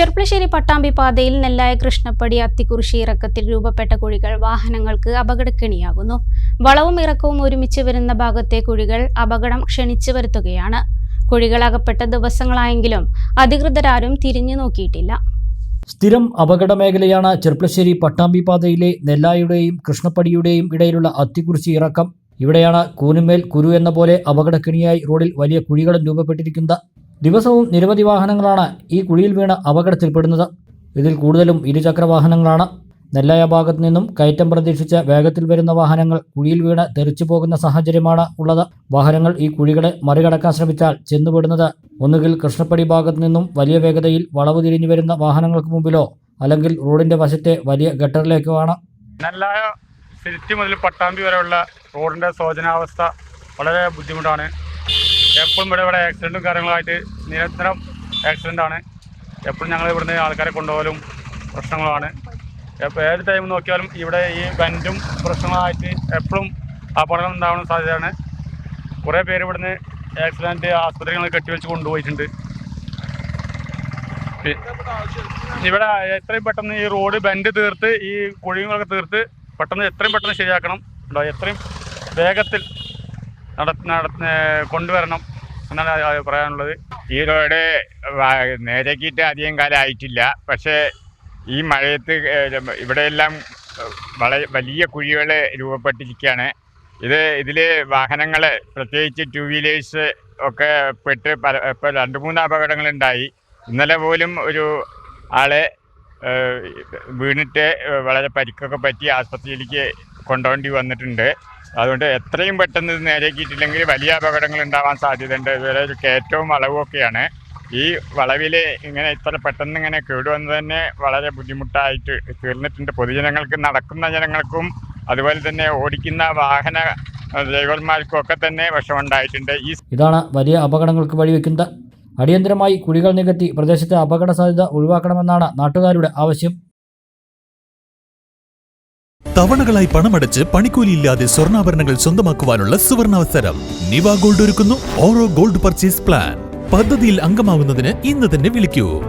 ചെർപ്പളശ്ശേരി പട്ടാമ്പി പാതയിൽ നെല്ലായ കൃഷ്ണപ്പടി അത്തിക്കുറിശി ഇറക്കത്തിൽ രൂപപ്പെട്ട കുഴികൾ വാഹനങ്ങൾക്ക് അപകടക്കെണിയാകുന്നു. വളവും ഇറക്കവും ഒരുമിച്ച് വരുന്ന ഭാഗത്തെ കുഴികൾ അപകടം ക്ഷണിച്ചു വരുത്തുകയാണ്. കുഴികൾ അകപ്പെട്ട ദിവസങ്ങളായെങ്കിലും അധികൃതരാരും തിരിഞ്ഞു നോക്കിയിട്ടില്ല. സ്ഥിരം അപകട മേഖലയാണ് ചെർപ്പളശ്ശേരി പട്ടാമ്പി പാതയിലെ നെല്ലായുടെയും കൃഷ്ണപ്പടിയുടെയും ഇടയിലുള്ള അത്തിക്കുറിശി ഇറക്കം. ഇവിടെയാണ് കൂനുമേൽ കുരു എന്ന പോലെ അപകടക്കെണിയായി റോഡിൽ വലിയ കുഴികളും രൂപപ്പെട്ടിരിക്കുന്നത്. ദിവസവും നിരവധി വാഹനങ്ങളാണ് ഈ കുഴിയിൽ വീണ് അപകടത്തിൽപ്പെടുന്നത്. ഇതിൽ കൂടുതലും ഇരുചക്ര വാഹനങ്ങളാണ്. നെല്ലായ ഭാഗത്തു നിന്നും കയറ്റം പ്രതീക്ഷിച്ച് വേഗത്തിൽ വരുന്ന വാഹനങ്ങൾ കുഴിയിൽ വീണ് തെറിച്ചു പോകുന്ന സാഹചര്യമാണ് ഉള്ളത്. വാഹനങ്ങൾ ഈ കുഴികളെ മറികടക്കാൻ ശ്രമിച്ചാൽ ചെന്നുപെടുന്നത്. ഒന്നുകിൽ കൃഷ്ണപ്പടി ഭാഗത്തു നിന്നും വലിയ വേഗതയിൽ വളവ് തിരിഞ്ഞു വരുന്ന വാഹനങ്ങൾക്ക് മുമ്പിലോ അല്ലെങ്കിൽ റോഡിന്റെ വശത്തെ വലിയ ഗട്ടറിലേക്കോ ആണ്. നെല്ലായ തിരിച്ചു മുതൽ പട്ടാമ്പി വരെയുള്ള റോഡിന്റെ ശോചനാവസ്ഥ വളരെ ബുദ്ധിമുട്ടാണ്. എപ്പോഴും ഇവിടെ ഇവിടെ ആക്സിഡന്റും കാര്യങ്ങളായിട്ട് നിരന്തരം ആക്സിഡന്റ് ആണ്. എപ്പോഴും ഞങ്ങൾ ഇവിടുന്ന് ആൾക്കാരെ കൊണ്ടുപോകലും പ്രശ്നങ്ങളാണ്. എപ്പോൾ ഏത് ടൈം നോക്കിയാലും ഇവിടെ ഈ ബെന്റും പ്രശ്നങ്ങളായിട്ട് എപ്പോഴും അപകടം ഉണ്ടാവുന്ന സാധ്യതയാണ്. കുറേ പേര് ഇവിടുന്ന് ആക്സിഡന്റ് ആസ്പത്രികൾ കെട്ടിവെച്ച് കൊണ്ടുപോയിട്ടുണ്ട്. ഇവിടെ എത്രയും പെട്ടെന്ന് ഈ റോഡ് ബെൻഡ് തീർത്ത് ഈ കുഴികളൊക്കെ തീർത്ത് പെട്ടെന്ന് എത്രയും പെട്ടെന്ന് ശരിയാക്കണം. എത്രയും വേഗത്തിൽ നട കൊണ്ടുവരണം. എന്നാണ് പറയാനുള്ളത്. ഈ റോഡ് അധികം കാലം ആയിട്ടില്ല. പക്ഷേ ഈ മഴയത്ത് ഇവിടെയെല്ലാം വളരെ വലിയ കുഴികൾ രൂപപ്പെട്ടിരിക്കുകയാണ് ഇത് ഇതിൽ വാഹനങ്ങൾ പ്രത്യേകിച്ച് ടു വീലേഴ്സ് ഒക്കെ പെട്ട് പല ഇപ്പോൾ രണ്ട് മൂന്ന് അപകടങ്ങളുണ്ടായി. ഇന്നലെ പോലും ഒരു ആളെ വീണിട്ട് വളരെ പരിക്കൊക്കെ പറ്റി ആസ്പത്രിയിലേക്ക് കൊണ്ടുപോകേണ്ടി വന്നിട്ടുണ്ട്. അതുകൊണ്ട് എത്രയും പെട്ടെന്ന് ഇത് നേരെക്കിയിട്ടില്ലെങ്കിൽ വലിയ അപകടങ്ങൾ ഉണ്ടാവാൻ സാധ്യതയുണ്ട്. ഇതുവരെ ഒരു കയറ്റവും വളവുമൊക്കെയാണ് ഈ വളവിൽ ഇങ്ങനെ ഇത്ര പെട്ടെന്ന് ഇങ്ങനെ കേടുവന്നത് തന്നെ വളരെ ബുദ്ധിമുട്ടായിട്ട് തീർന്നിട്ടുണ്ട്. പൊതുജനങ്ങൾക്ക് നടക്കുന്ന ജനങ്ങൾക്കും അതുപോലെ തന്നെ ഓടിക്കുന്ന വാഹന ഡ്രൈവർമാർക്കും ഒക്കെ തന്നെ വിഷമുണ്ടായിട്ടുണ്ട് ഈ ഇതാണ് വലിയ അപകടങ്ങൾക്ക് വഴിവെക്കുന്നത്. അടിയന്തരമായി കുഴികൾ നികത്തി പ്രദേശത്തെ അപകട സാധ്യത ഒഴിവാക്കണമെന്നാണ് നാട്ടുകാരുടെ ആവശ്യം. തവണകളായി പണമടച്ച് പണിക്കൂലിയില്ലാതെ സ്വർണാഭരണങ്ങൾ സ്വന്തമാക്കുവാനുള്ള സുവർണാവസരം നിവ ഗോൾഡ് ഒരുക്കുന്നു ഓറോ ഗോൾഡ് പർച്ചേസ് പ്ലാൻ. പദ്ധതിയിൽ അംഗമാവുന്നതിന് ഇന്ന് തന്നെ വിളിക്കൂ.